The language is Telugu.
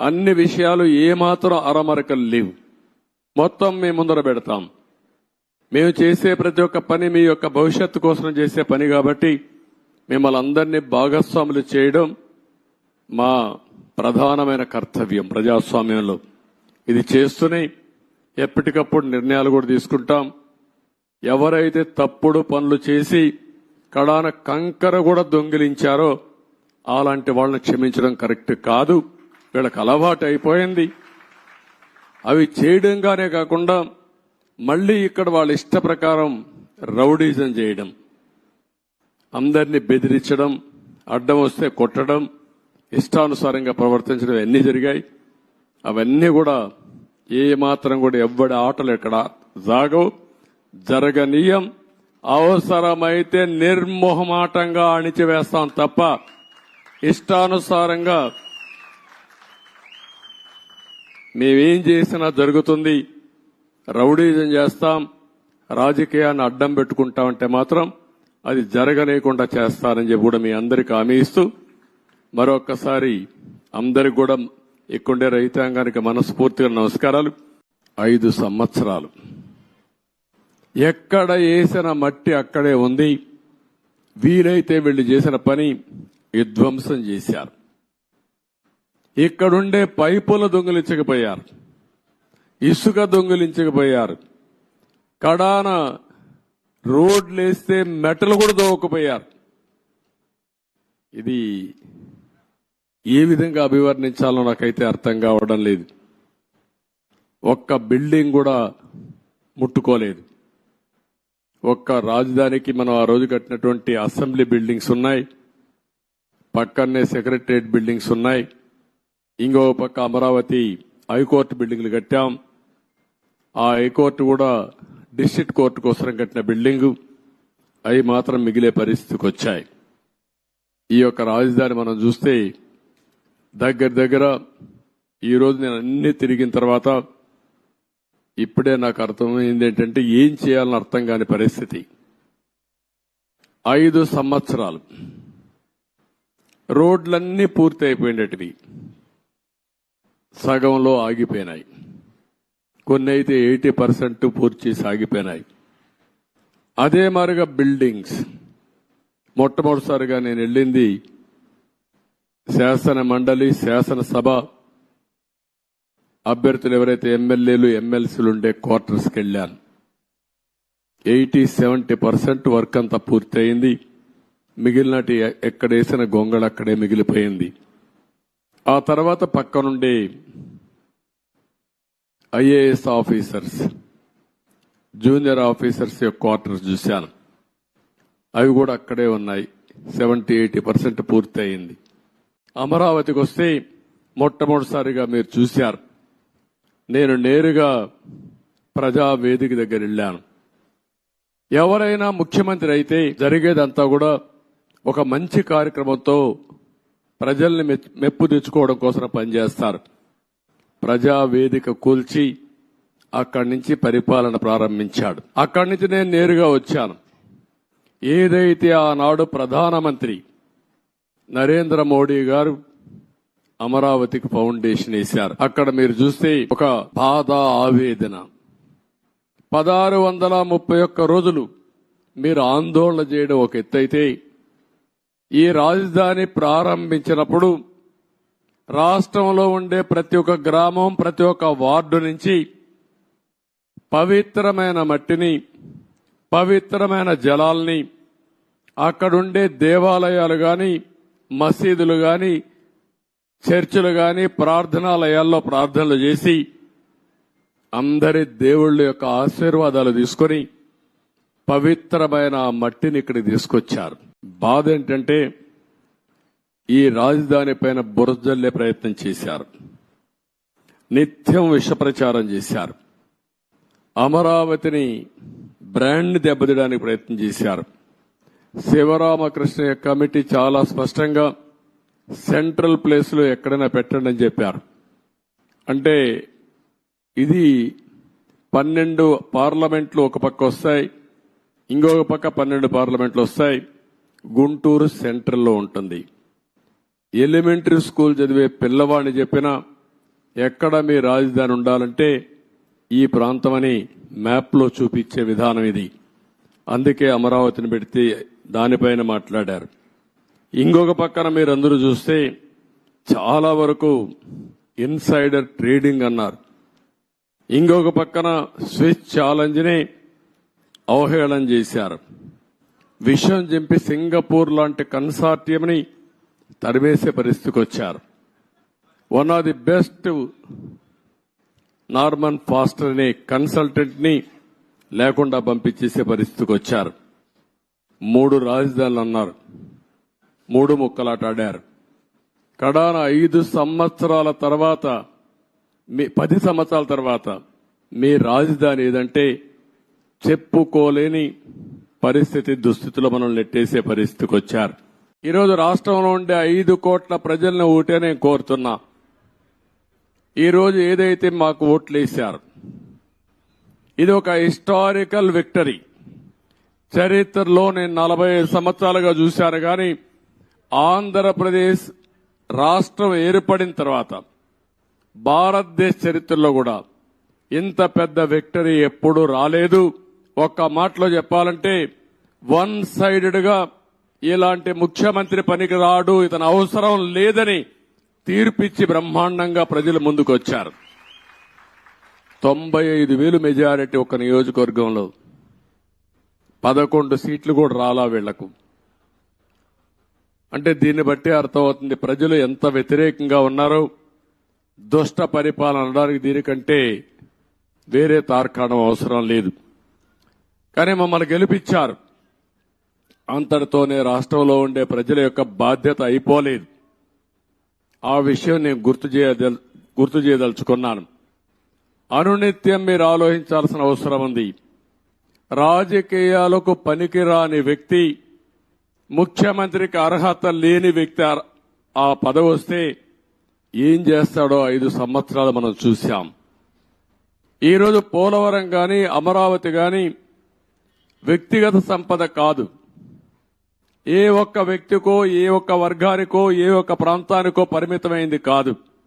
అన్ని విషయాలు ఏమాత్రం అరమరకలు లేవు. మొత్తం మేము ముందర పెడతాం. మేము చేసే ప్రతి ఒక్క పని మీ యొక్క భవిష్యత్తు కోసం చేసే పని కాబట్టి మిమ్మల్ని అందరినీ భాగస్వాములు చేయడం మా ప్రధానమైన కర్తవ్యం ప్రజాస్వామ్యంలో. ఇది చేస్తూనే ఎప్పటికప్పుడు నిర్ణయాలు కూడా తీసుకుంటాం. ఎవరైతే తప్పుడు పనులు చేసి కడాన కంకర కూడా దొంగిలించారో అలాంటి వాళ్ళని క్షమించడం కరెక్ట్ కాదు. వీళ్ళకి అలవాటు అయిపోయింది. అవి చేయడంగానే కాకుండా మళ్ళీ ఇక్కడ వాళ్ళ ఇష్ట ప్రకారం రౌడీజం చేయడం అందరినీ బెదిరించడం అడ్డం వస్తే కొట్టడం ఇష్టానుసారంగా ప్రవర్తించడం అన్నీ జరిగాయి. అవన్నీ కూడా ఏ మాత్రం కూడా ఎవ్వడి ఆటలు ఎక్కడ జాగవు. జరగనీయం. అవసరమైతే నిర్మోహమాటంగా అణిచివేస్తాం తప్ప ఇష్టానుసారంగా మేమేం చేసినా జరుగుతుంది. రౌడీజం చేస్తాం. రాజకీయాన్ని అడ్డం పెట్టుకుంటామంటే మాత్రం అది జరగనేకుండా చేస్తారని చెప్పి కూడా మీ అందరికి హామీ ఇస్తూ మరొక్కసారి అందరికి కూడా ఇక్కడే రైతాంగానికి మనస్ఫూర్తిగా నమస్కారాలు. ఐదు సంవత్సరాలు. ఎక్కడ వేసిన మట్టి అక్కడే ఉంది. వీలైతే వీళ్ళు చేసిన పని విధ్వంసం చేశారు. ఇక్కడుండే పైపులు దొంగిలించకపోయారు. ఇసుక దొంగిలించకపోయారు. కడాన రోడ్లేస్తే మెటలు కూడా దోవకపోయారు ఇది ఏ విధంగా అభివర్ణించాలో నాకైతే అర్థం కావడం లేదు. ఒక్క బిల్డింగ్ కూడా ముట్టుకోలేదు. ఒక్క రాజధానికి మనం ఆ రోజు కట్టినటువంటి అసెంబ్లీ బిల్డింగ్స్ ఉన్నాయి. పక్కనే సెక్రటరియట్ బిల్డింగ్స్ ఉన్నాయి. ఇంకో పక్క అమరావతి హైకోర్టు బిల్డింగ్లు కట్టాం. ఆ హైకోర్టు కూడా డిస్ట్రిక్ట్ కోర్టు కోసం కట్టిన బిల్డింగ్. అవి మాత్రం మిగిలే పరిస్థితికి వచ్చాయి. ఈ యొక్క రాజధాని మనం చూస్తే దగ్గర దగ్గర ఈరోజు నేను అన్ని తిరిగిన తర్వాత ఇప్పుడే నాకు అర్థమైంది ఏంటంటే ఏం చేయాలని అర్థం కాని పరిస్థితి. ఐదు సంవత్సరాలు. రోడ్లన్నీ పూర్తి అయిపోయినట్టువి సగంలో ఆగిపోయినాయి. కొన్ని అయితే ఎయిటీ పర్సెంట్ పూర్తి చేసి ఆగిపోయినాయి అదే మారిగా బిల్డింగ్స్. మొట్టమొదటిసారిగా నేను వెళ్ళింది శాసన మండలి శాసనసభ అభ్యర్థులు ఎవరైతే ఎమ్మెల్యేలు ఎమ్మెల్సీలు ఉండే క్వార్టర్స్కి వెళ్ళాను. ఎయిటీ సెవెంటీ పర్సెంట్ వర్క్ అంతా పూర్తయింది. మిగిలినటి ఎక్కడేసిన గొంగళ అక్కడే మిగిలిపోయింది. ఆ తర్వాత పక్కనుండే ఐఏఎస్ ఆఫీసర్స్ జూనియర్ ఆఫీసర్స్ యొక్క క్వార్టర్స్ చూశాను. అవి కూడా అక్కడే ఉన్నాయి. సెవెంటీ ఎయిటీ పర్సెంట్ పూర్తి అయింది. అమరావతికి వస్తే మొట్టమొదటిసారిగా మీరు చూశారు. నేను నేరుగా ప్రజా వేదిక దగ్గర వెళ్ళాను. ఎవరైనా ముఖ్యమంత్రి అయితే జరిగేదంతా కూడా ఒక మంచి కార్యక్రమంతో ప్రజల్ని మెప్పు తెచ్చుకోవడం కోసం పనిచేస్తారు. ప్రజా వేదిక కూల్చి అక్కడి నుంచి పరిపాలన ప్రారంభించాడు. అక్కడి నుంచి నేను నేరుగా వచ్చాను. ఏదైతే ఆనాడు ప్రధానమంత్రి నరేంద్ర మోడీ గారు అమరావతికి ఫౌండేషన్ వేశారు. అక్కడ మీరు చూస్తే ఒక బాధ ఆవేదన. పదహారు వందల ముప్పై ఒక్క రోజులు మీరు ఆందోళన చేయడం ఒక ఎత్తైతే ఈ రాజధాని ప్రారంభించినప్పుడు రాష్ట్రంలో ఉండే ప్రతి ఒక్క గ్రామం ప్రతి ఒక్క వార్డు నుంచి పవిత్రమైన మట్టిని పవిత్రమైన జలాల్ని అక్కడుండే దేవాలయాలు గాని మసీదులు గాని చర్చిలు గాని ప్రార్థనాలయాల్లో ప్రార్థనలు చేసి అందరి దేవుళ్ళ యొక్క ఆశీర్వాదాలు తీసుకొని పవిత్రమైన ఆ మట్టిని ఇక్కడికి తీసుకొచ్చారు. బాధ ఏంటంటే ఈ రాజధాని పైన బురజల్లే ప్రయత్నం చేశారు. నిత్యం విష ప్రచారం చేశారు. అమరావతిని బ్రాండ్ని దెబ్బతీయడానికి ప్రయత్నం చేశారు. శివరామకృష్ణ కమిటీ చాలా స్పష్టంగా సెంట్రల్ ప్లేస్లో ఎక్కడైనా పెట్టండి అని చెప్పారు. అంటే ఇది పన్నెండు పార్లమెంట్లు ఒక పక్క వస్తాయి ఇంకొక పక్క పన్నెండు పార్లమెంట్లు వస్తాయి. గుంటూరు సెంట్రల్లో ఉంటుంది. ఎలిమెంటరీ స్కూల్ చదివే పిల్లవాడిని చెప్పినా ఎక్కడ మీ రాజధాని ఉండాలంటే ఈ ప్రాంతమని మ్యాప్లో చూపించే విధానం ఇది. అందుకే అమరావతిని పెడితే దానిపైన మాట్లాడారు. ఇంకొక పక్కన మీరందరూ చూస్తే చాలా వరకు ఇన్సైడర్ ట్రేడింగ్ అన్నారు. ఇంకొక పక్కన స్విచ్ ఛాలెంజ్ని అవహేళన చేశారు. విషయం చెంపి సింగపూర్ లాంటి కన్సార్టియంని తరిమేసే పరిస్థితికి వచ్చారు. One of the best Norman Foster అనే కన్సల్టెంట్ని లేకుండా పంపించేసే పరిస్థితికి వచ్చారు. మూడు రాజధానులు అన్నారు. మూడు ముక్కలాటాడారు కడాన ఐదు సంవత్సరాల తర్వాత మీ పది సంవత్సరాల తర్వాత మీ రాజధాని ఏదంటే చెప్పుకోలేని పరిస్థితి దుస్థితిలో మనం నెట్టేసే పరిస్థితికి వచ్చారు. ఈరోజు రాష్ట్రంలో ఉండే ఐదు కోట్ల ప్రజలను ఓటే నేను కోరుతున్నా. ఈరోజు ఏదైతే మాకు ఓట్లు వేశారు ఇది ఒక హిస్టారికల్ విక్టరీ. చరిత్రలో నేను నలభై ఐదు సంవత్సరాలుగా చూశాను కానీ ఆంధ్రప్రదేశ్ రాష్ట్రం ఏర్పడిన తర్వాత భారతదేశ చరిత్రలో కూడా ఇంత పెద్ద విక్టరీ ఎప్పుడూ రాలేదు. ఒక్క మాటలో చెప్పాలంటే వన్ సైడెడ్గా ఇలాంటి ముఖ్యమంత్రి పనికి రాడు ఇతను అవసరం లేదని తీర్పిచ్చి బ్రహ్మాండంగా ప్రజలు ముందుకు వచ్చారు తొంభై ఐదు వేలు మెజారిటీ ఒక నియోజకవర్గంలో. పదకొండు సీట్లు కూడా రాలా వీళ్ళకు. అంటే దీన్ని బట్టి అర్థమవుతుంది ప్రజలు ఎంత వ్యతిరేకంగా ఉన్నారో. దుష్ట పరిపాలన అనడానికి దీనికంటే వేరే తార్కాణం అవసరం లేదు. కానీ మమ్మల్ని గెలిపించారు. అంతటితోనే రాష్ట్రంలో ఉండే ప్రజల యొక్క బాధ్యత అయిపోలేదు. ఆ విషయం నేను గుర్తు చేయదల్ గుర్తు చేయదలుచుకున్నాను. అనునిత్యం మీరు ఆలోచించాల్సిన అవసరం ఉంది. రాజకీయాలకు పనికిరాని వ్యక్తి ముఖ్యమంత్రికి అర్హత లేని వ్యక్తి ఆ- పదవి వస్తే ఏం చేస్తాడో ఐదు సంవత్సరాలు మనం చూశాం. ఈరోజు పోలవరం కానీ అమరావతి కానీ వ్యక్తిగత సంపద కాదు. ఏ ఒక్క వ్యక్తికో ఏ ఒక్క వర్గానికో ఏ ఒక్క ప్రాంతానికో పరిమితమైంది కాదు.